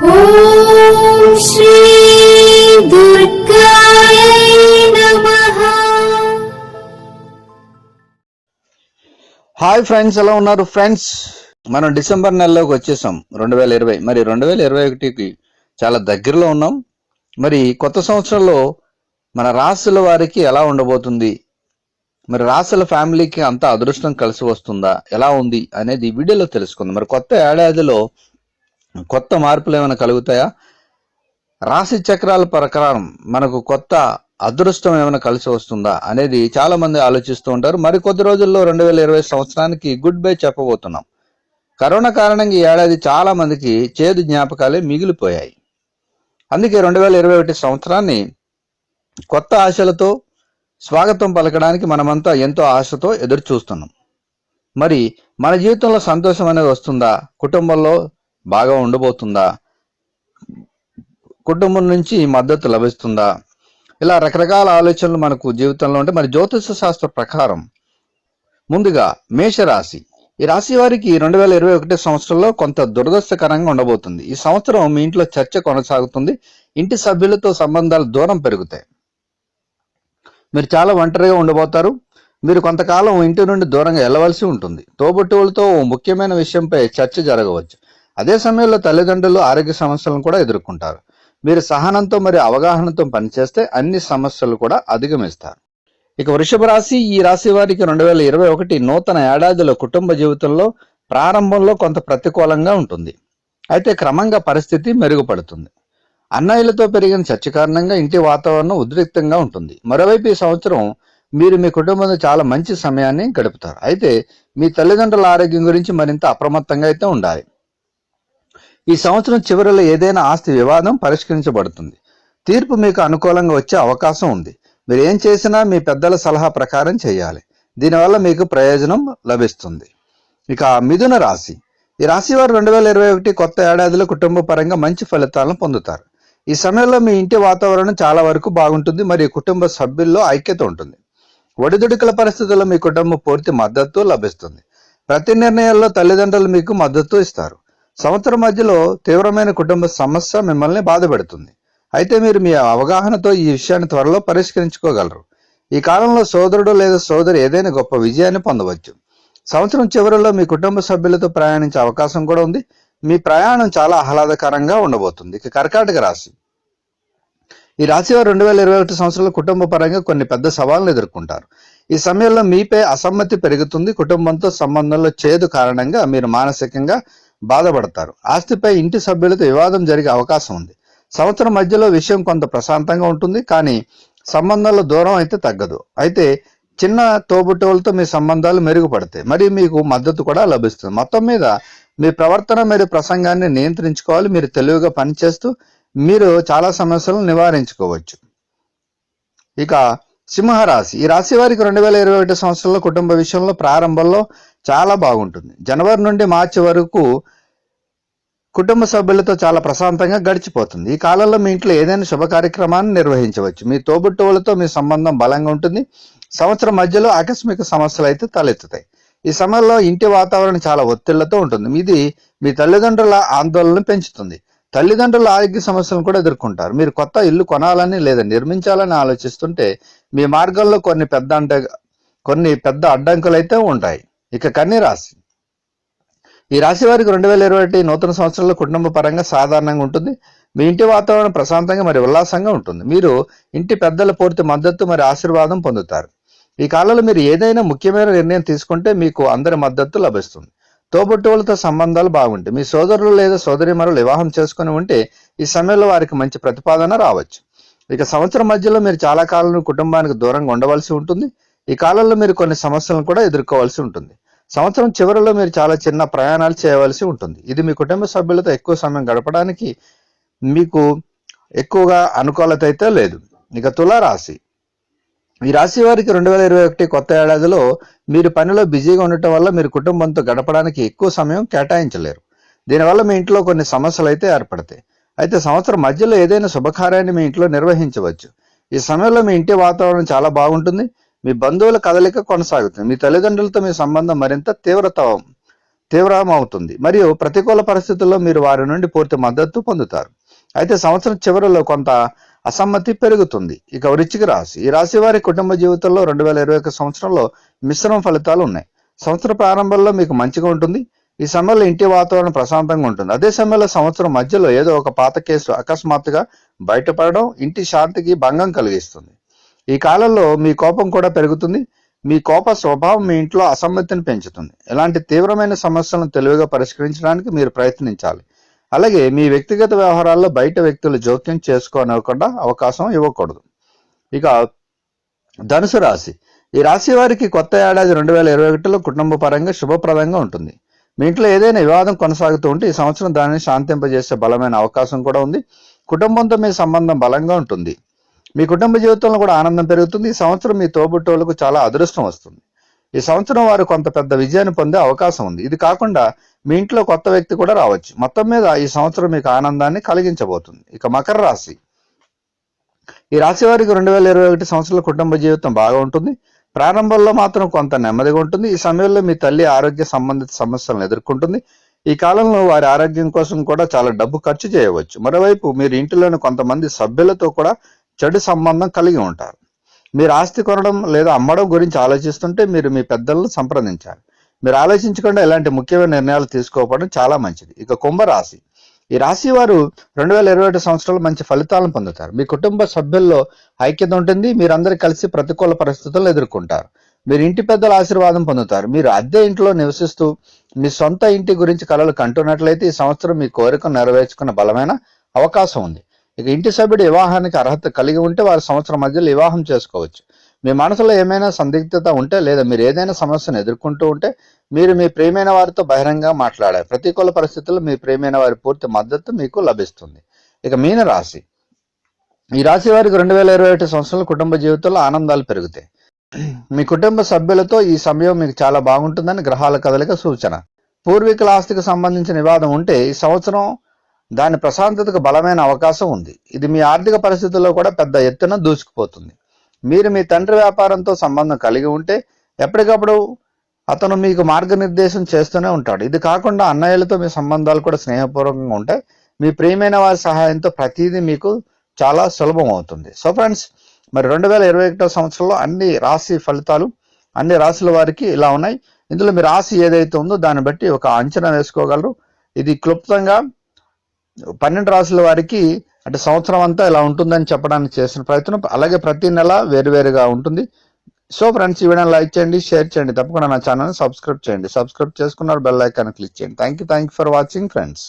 Hi friends ఎలా ఉన్నారు friends? మనం డిసెంబర్ నెలలోకి వచ్చేసాం రెండు వేల ఇరవై. మరి రెండు వేల ఇరవై ఒకటికి చాలా దగ్గరలో ఉన్నాం. మరి కొత్త సంవత్సరంలో మన రాసుల వారికి ఎలా ఉండబోతుంది? మరి రాసుల ఫ్యామిలీకి అంత అదృష్టం కలిసి వస్తుందా? ఎలా ఉంది? అనేది ఈ వీడియోలో తెలుసుకుందాం. మరి కొత్త ఏడాదిలో కొత్త మార్పులు ఏమైనా కలుగుతాయా? రాశి చక్రాల ప్రకారం మనకు కొత్త అదృష్టం ఏమైనా కలిసి వస్తుందా అనేది చాలా మంది ఆలోచిస్తూ ఉంటారు. మరి కొద్ది రోజుల్లో రెండు వేల ఇరవై సంవత్సరానికి గుడ్ బై చెప్పబోతున్నాం. కరోనా కారణంగా ఈ ఏడాది చాలా మందికి చేదు జ్ఞాపకాలే మిగిలిపోయాయి. అందుకే రెండు వేల ఇరవై ఒకటి సంవత్సరాన్ని కొత్త ఆశలతో స్వాగతం పలకడానికి మనమంతా ఎంతో ఆశతో ఎదురు చూస్తున్నాం మరి మన జీవితంలో సంతోషం అనేది వస్తుందా? కుటుంబంలో బాగా ఉండబోతుందా? కుటుంబం నుంచి మద్దతు లభిస్తుందా? ఇలా రకరకాల ఆలోచనలు మనకు జీవితంలో ఉంటే మరి జ్యోతిష శాస్త్ర ప్రకారం ముందుగా మేషరాశి. ఈ రాశి వారికి రెండు వేల ఇరవై ఒకటి సంవత్సరంలో కొంత దురదృష్టకరంగా ఉండబోతుంది. ఈ సంవత్సరం మీ ఇంట్లో చర్చ కొనసాగుతుంది. ఇంటి సభ్యులతో సంబంధాలు దూరం పెరుగుతాయి. మీరు చాలా ఒంటరిగా ఉండబోతారు. మీరు కొంతకాలం ఇంటి నుండి దూరంగా వెళ్ళవలసి ఉంటుంది. తోబుట్టువులతో ముఖ్యమైన విషయంపై చర్చ జరగవచ్చు. అదే సమయంలో తల్లిదండ్రులు ఆరోగ్య సమస్యలను కూడా ఎదుర్కొంటారు. మీరు సహనంతో మరియు అవగాహనతో పనిచేస్తే అన్ని సమస్యలు కూడా అధిగమిస్తారు. ఇక వృషభ రాశి ఈ రాశి వారికి రెండు వేల ఇరవై ఒకటి నూతన ఏడాదిలో కుటుంబ జీవితంలో ప్రారంభంలో కొంత ప్రతికూలంగా ఉంటుంది. అయితే క్రమంగా పరిస్థితి మెరుగుపడుతుంది. అన్నయ్యలతో పెరిగిన చర్చ కారణంగా ఇంటి వాతావరణం ఉద్రిక్తంగా ఉంటుంది. మరోవైపు ఈ సంవత్సరం మీరు మీ కుటుంబంతో చాలా మంచి సమయాన్ని గడుపుతారు. అయితే మీ తల్లిదండ్రుల ఆరోగ్యం గురించి మరింత అప్రమత్తంగా అయితే ఉండాలి. ఈ సంవత్సరం చివరిలో ఏదైనా ఆస్తి వివాదం పరిష్కరించబడుతుంది. తీర్పు మీకు అనుకూలంగా వచ్చే అవకాశం ఉంది. మీరు ఏం చేసినా మీ పెద్దల సలహా ప్రకారం చేయాలి. దీనివల్ల మీకు ప్రయోజనం లభిస్తుంది. ఇక మిథున రాశి. ఈ రాశి వారు రెండు వేల ఇరవై ఒకటి కొత్త ఏడాదిలో కుటుంబ పరంగా మంచి ఫలితాలను పొందుతారు. ఈ సమయంలో మీ ఇంటి వాతావరణం చాలా వరకు బాగుంటుంది. మరియు కుటుంబ సభ్యుల్లో ఐక్యత ఉంటుంది. ఒడిదుడుకుల పరిస్థితుల్లో మీ కుటుంబం పూర్తి మద్దతు లభిస్తుంది. ప్రతి నిర్ణయాల్లో తల్లిదండ్రులు మీకు మద్దతు ఇస్తారు. సంవత్సరం మధ్యలో తీవ్రమైన కుటుంబ సమస్య మిమ్మల్ని బాధపెడుతుంది అయితే మీరు మీ అవగాహనతో ఈ విషయాన్ని త్వరలో పరిష్కరించుకోగలరు. ఈ కాలంలో సోదరుడు లేదా సోదరి ఏదైనా గొప్ప విజయాన్ని పొందవచ్చు. సంవత్సరం చివరిలో మీ కుటుంబ సభ్యులతో ప్రయాణించే అవకాశం కూడా ఉంది. మీ ప్రయాణం చాలా ఆహ్లాదకరంగా ఉండబోతుంది. ఇక కర్కాటక రాశి. ఈ రాశి వారు రెండు వేల ఇరవై ఒకటి సంవత్సరంలో కుటుంబ పరంగా కొన్ని పెద్ద సవాళ్ళను ఎదుర్కొంటారు. ఈ సమయంలో మీపై అసమ్మతి పెరుగుతుంది. కుటుంబంతో సంబంధంలో చేదు కారణంగా మీరు మానసికంగా బాధపడతారు. ఆస్తిపై ఇంటి సభ్యులతో వివాదం జరిగే అవకాశం ఉంది. సంవత్సరం మధ్యలో విషయం కొంత ప్రశాంతంగా ఉంటుంది కానీ సంబంధాల దూరం అయితే తగ్గదు. అయితే చిన్న తోబుట్టువులతో మీ సంబంధాలు మెరుగుపడతాయి. మరి మీకు మద్దతు కూడా లభిస్తుంది. మొత్తం మీద మీ ప్రవర్తన మరియు ప్రసంగాన్ని నియంత్రించుకోవాలి. మీరు తెలివిగా పనిచేస్తూ మీరు చాలా సమస్యలను నివారించుకోవచ్చు. ఇక సింహరాశి. ఈ రాశి వారికి రెండు వేల ఇరవై ఒకటి సంవత్సరంలో కుటుంబ విషయంలో ప్రారంభంలో చాలా బాగుంటుంది. జనవరి నుండి మార్చి వరకు కుటుంబ సభ్యులతో చాలా ప్రశాంతంగా గడిచిపోతుంది. ఈ కాలంలో మీ ఇంట్లో ఏదైనా శుభ కార్యక్రమాన్ని నిర్వహించవచ్చు. మీ తోబుట్టువులతో మీ సంబంధం బలంగా ఉంటుంది. సంవత్సరం మధ్యలో ఆకస్మిక సమస్యలు అయితే తలెత్తుతాయి. ఈ సమయంలో ఇంటి వాతావరణం చాలా ఒత్తిళ్ళతో ఉంటుంది. ఇది మీ తల్లిదండ్రుల ఆందోళనను పెంచుతుంది. తల్లిదండ్రుల ఆరోగ్య సమస్యలను కూడా ఎదుర్కొంటారు. మీరు కొత్త ఇల్లు కొనాలని లేదా నిర్మించాలని ఆలోచిస్తుంటే మీ మార్గంలో కొన్ని పెద్ద అడ్డ కొన్ని పెద్ద అడ్డంకులు అయితే ఉంటాయి. ఇక కన్య రాశి. ఈ రాశి వారికి రెండు వేల ఇరవై ఒకటి నూతన సంవత్సరంలో కుటుంబ పరంగా సాధారణంగా ఉంటుంది. మీ ఇంటి వాతావరణం ప్రశాంతంగా మరి ఉల్లాసంగా ఉంటుంది. మీరు ఇంటి పెద్దల పూర్తి మద్దతు మరి ఆశీర్వాదం పొందుతారు. ఈ కాలంలో మీరు ఏదైనా ముఖ్యమైన నిర్ణయం తీసుకుంటే మీకు అందరి మద్దతు లభిస్తుంది. తోబుట్టువులతో సంబంధాలు బాగుంటాయి. మీ సోదరులు లేదా సోదరిమరులు వివాహం చేసుకుని ఉంటే ఈ సమయంలో వారికి మంచి ప్రతిపాదన రావచ్చు. ఇక సంవత్సరం మధ్యలో మీరు చాలా కాలం కుటుంబానికి దూరంగా ఉండవలసి ఉంటుంది. ఈ కాలంలో మీరు కొన్ని సమస్యలను కూడా ఎదుర్కోవాల్సి ఉంటుంది. సంవత్సరం చివరిలో మీరు చాలా చిన్న ప్రయాణాలు చేయవలసి ఉంటుంది. ఇది మీ కుటుంబ సభ్యులతో ఎక్కువ సమయం గడపడానికి మీకు ఎక్కువగా అనుకూలత అయితే లేదు. ఇక తులారాశి. ఈ రాశి వారికి రెండు వేల ఇరవై ఒకటి కొత్త ఏడాదిలో మీరు పనిలో బిజీగా ఉండటం వల్ల మీరు కుటుంబంతో గడపడానికి ఎక్కువ సమయం కేటాయించలేరు. దీనివల్ల మీ ఇంట్లో కొన్ని సమస్యలు అయితే ఏర్పడతాయి. అయితే సంవత్సరం మధ్యలో ఏదైనా శుభకార్యాన్ని మీ ఇంట్లో నిర్వహించవచ్చు. ఈ సమయంలో మీ ఇంటి వాతావరణం చాలా బాగుంటుంది. మీ బంధువుల కదలిక కొనసాగుతుంది. మీ తల్లిదండ్రులతో మీ సంబంధం మరింత తీవ్రత తీవ్రమవుతుంది. మరియు ప్రతికూల పరిస్థితుల్లో మీరు వారి నుండి పూర్తి మద్దతు పొందుతారు. అయితే సంవత్సరం చివరిలో కొంత అసమ్మతి పెరుగుతుంది. ఇక వృచ్చిక రాశి. ఈ రాశి వారి కుటుంబ జీవితంలో రెండు వేల ఇరవై ఒక సంవత్సరంలో మిశ్రమ ఫలితాలు ఉన్నాయి. సంవత్సర ప్రారంభంలో మీకు మంచిగా ఉంటుంది. ఈ సమయంలో ఇంటి వాతావరణం ప్రశాంతంగా ఉంటుంది. అదే సమయంలో సంవత్సరం మధ్యలో ఏదో ఒక పాత కేసు అకస్మాత్తుగా బయటపడడం ఇంటి శాంతికి భంగం కలిగిస్తుంది. ఈ కాలంలో మీ కోపం కూడా పెరుగుతుంది. మీ కోప స్వభావం మీ ఇంట్లో అసమ్మతిని పెంచుతుంది. ఇలాంటి తీవ్రమైన సమస్యలను తెలివిగా పరిష్కరించడానికి మీరు ప్రయత్నించాలి. అలాగే మీ వ్యక్తిగత వ్యవహారాల్లో బయట వ్యక్తులు జోక్యం చేసుకోనివ్వకుండా అవకాశం ఇవ్వకూడదు. ఇక ధనుసు రాశి. ఈ రాశి వారికి కొత్త ఏడాది రెండు వేల ఇరవై ఒకటిలో కుటుంబ పరంగా శుభప్రదంగా ఉంటుంది. మీ ఇంట్లో ఏదైనా వివాదం కొనసాగుతూ ఉంటే ఈ సంవత్సరం దానిని శాంతింపజేసే బలమైన అవకాశం కూడా ఉంది. కుటుంబంతో మీ సంబంధం బలంగా ఉంటుంది. మీ కుటుంబ జీవితంలో కూడా ఆనందం పెరుగుతుంది. ఈ సంవత్సరం మీ తోబుట్టోళ్ళకు చాలా అదృష్టం వస్తుంది. ఈ సంవత్సరం వారు కొంత పెద్ద విజయాన్ని పొందే అవకాశం ఉంది. ఇది కాకుండా మీ ఇంట్లో కొత్త వ్యక్తి కూడా రావచ్చు. మొత్తం మీద ఈ సంవత్సరం మీకు ఆనందాన్ని కలిగించబోతుంది. ఇక మకర రాశి. ఈ రాశి వారికి రెండు వేల ఇరవై ఒకటి సంవత్సరాల కుటుంబ జీవితం బాగా ఉంటుంది. ప్రారంభంలో మాత్రం కొంత నెమ్మదిగా ఉంటుంది. ఈ సమయంలో మీ తల్లి ఆరోగ్య సంబంధిత సమస్యలను ఎదుర్కొంటుంది. ఈ కాలంలో వారి ఆరోగ్యం కోసం కూడా చాలా డబ్బు ఖర్చు చేయవచ్చు. మరోవైపు మీరు ఇంటిలోని కొంతమంది సభ్యులతో కూడా చెడు సంబంధం కలిగి ఉంటారు. మీరు ఆస్తి కొనడం లేదా అమ్మడం గురించి ఆలోచిస్తుంటే మీరు మీ పెద్దలను సంప్రదించాలి. మీరు ఆలోచించకుండా ఇలాంటి ముఖ్యమైన నిర్ణయాలు తీసుకోకపోవడం చాలా మంచిది. ఇక కుంభరాశి ఈ రాశి వారు రెండు వేల ఇరవై ఒకటి సంవత్సరాలు మంచి ఫలితాలను పొందుతారు. మీ కుటుంబ సభ్యుల్లో ఐక్యత ఉంటుంది. మీరందరూ కలిసి ప్రతికూల పరిస్థితులను ఎదుర్కొంటారు. మీరు ఇంటి పెద్దల ఆశీర్వాదం పొందుతారు. మీరు అద్దె ఇంట్లో నివసిస్తూ మీ సొంత ఇంటి గురించి కలలు కంటున్నట్లయితే ఈ సంవత్సరం మీ కోరికను నెరవేర్చుకున్న బలమైన అవకాశం ఉంది. ఇక ఇంటి సభ్యుడు వివాహానికి అర్హత కలిగి ఉంటే వారి సంవత్సరం మధ్యలో వివాహం చేసుకోవచ్చు. మీ మనసులో ఏమైనా సందిగ్ధత ఉంటే లేదా మీరు ఏదైనా సమస్యను ఎదుర్కొంటూ ఉంటే మీరు మీ ప్రియమైన వారితో బహిరంగ మాట్లాడారు ప్రతికూల పరిస్థితుల్లో మీ ప్రియమైన వారి పూర్తి మద్దతు మీకు లభిస్తుంది. ఇక మీన రాశి ఈ రాశి వారికి రెండు వేల ఇరవై ఒకటి సంవత్సరంలో కుటుంబ జీవితంలో ఆనందాలు పెరుగుతాయి. మీ కుటుంబ సభ్యులతో ఈ సమయం మీకు చాలా బాగుంటుందని గ్రహాల కదలిక సూచన. పూర్వీకుల ఆస్తికి సంబంధించిన వివాదం ఉంటే ఈ సంవత్సరం దాని ప్రశాంతతకు బలమైన అవకాశం ఉంది. ఇది మీ ఆర్థిక పరిస్థితుల్లో కూడా పెద్ద ఎత్తున దూసుకుపోతుంది. మీరు మీ తండ్రి వ్యాపారంతో సంబంధం కలిగి ఉంటే ఎప్పటికప్పుడు అతను మీకు మార్గనిర్దేశం చేస్తూనే ఉంటాడు. ఇది కాకుండా అన్నయ్యలతో మీ సంబంధాలు కూడా స్నేహపూర్వకంగా ఉంటాయి మీ ప్రియమైన వారి సహాయంతో ప్రతిదీ మీకు చాలా సులభం అవుతుంది. సో ఫ్రెండ్స్ మరి రెండు వేల ఇరవై ఒకటో సంవత్సరంలో అన్ని రాశి ఫలితాలు అన్ని రాశుల వారికి ఇలా ఉన్నాయి. ఇందులో మీ రాశి ఏదైతే ఉందో దాన్ని బట్టి ఒక అంచనా వేసుకోగలరు. ఇది క్లుప్తంగా పన్నెండు రాసుల వారికి అంటే సంవత్సరం అంతా ఇలా ఉంటుందని చెప్పడానికి చేసిన ప్రయత్నం. అలాగే ప్రతి నెల వేరువేరుగా ఉంటుంది. సో ఫ్రెండ్స్ ఈ వీడియోని లైక్ చేయండి షేర్ చేయండి. తప్పకుండా నా ఛానల్ని సబ్స్క్రైబ్ చేయండి. సబ్స్క్రైబ్ చేసుకున్నారు బెల్ ఐకాన్ క్లిక్ చేయండి. Thank you thank you for watching friends